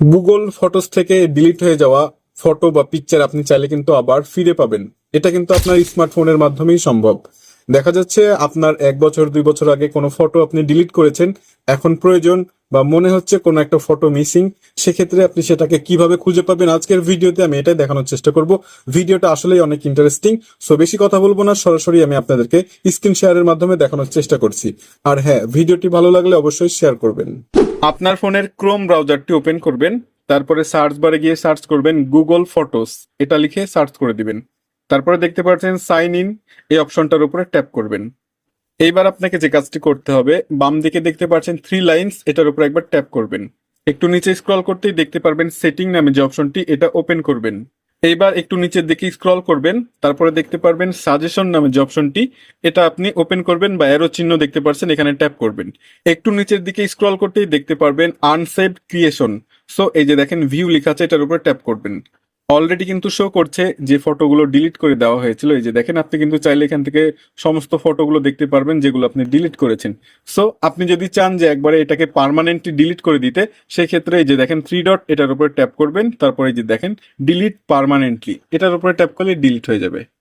Google photos থেকে delete হয়ে যাওয়া ফটো বা পিকচার আপনি চাইলে কিন্তু আবার ফিরে পাবেন। এটা কিন্তু আপনার স্মার্টফোনের মাধ্যমেই সম্ভব। দেখা যাচ্ছে আপনার এক বছর, দুই বছর আগে কোনো ফটো আপনি ডিলিট করেছেন, এখন প্রয়োজন বা মনে হচ্ছে কোনো একটা ফটো মিসিং সেক্ষেত্রে আপনি সেটাকে কীভাবে খুঁজে পাবেন? আজকের ভিডিওতে আমি এটাই দেখানোর চেষ্টা করব। ভিডিওটা আসলেই অনেক ইন্টারেস্টিং সো বেশি কথা বলব না, সরাসরি আমি আপনাদেরকে স্ক্রিন শেয়ারের মাধ্যমে দেখানোর চেষ্টা করছি। আর হ্যাঁ ভিডিওটি ভালো লাগলে অবশ্যই শেয়ার করবেন। আপনার ফোনের ক্রোম ব্রাউজারটি ওপেন করবেন, তারপরে সার্চ বারে গিয়ে সার্চ করবেন গুগল ফটোস। এটা লিখে সার্চ করে দিবেন। তারপরে দেখতে পাচ্ছেন সাইন ইন, এই অপশনটার উপরে ট্যাপ করবেন। এইবার আপনাকে যে কাজটি করতে হবে, বাম দিকে দেখতে পাচ্ছেন থ্রি লাইনস এটার উপর একবার ট্যাপ করবেন। একটু নিচে স্ক্রল করতেই দেখতে পারবেন সেটিং নামে যে অপশনটি, এটা ওপেন করবেন। এইবার একটু নিচের দিকে স্ক্রল করবেন, তারপরে দেখতে পারবেন সাজেশন নামে যে অপশনটি এটা আপনি ওপেন করবেন বা অ্যারো চিহ্ন দেখতে পারছেন, এখানে ট্যাপ করবেন। একটু নিচের দিকে স্ক্রল করতেই দেখতে পারবেন আনসেভড ক্রিয়েশন সো এই যে দেখেন ভিউ লেখা আছে, এটার উপরে ট্যাপ করবেন। অলরেডি কিন্তু শো করছে যে ফটোগুলো ডিলিট করে দেওয়া হয়েছিল। এই যে দেখেন, আপনি কিন্তু চাইলে এখান থেকে সমস্ত ফটোগুলো দেখতে পারবেন যেগুলো আপনি ডিলিট করেছেন। সো আপনি যদি চান যে একবারে এটাকে পারমানেন্টলি ডিলিট করে দিতে, সেক্ষেত্রে এই যে দেখেন থ্রি ডট এটার উপরে ট্যাপ করবেন। তারপরে এই যে দেখেন ডিলিট পারমানেন্টলি এটার উপরে ট্যাপ করলে ডিলিট হয়ে যাবে।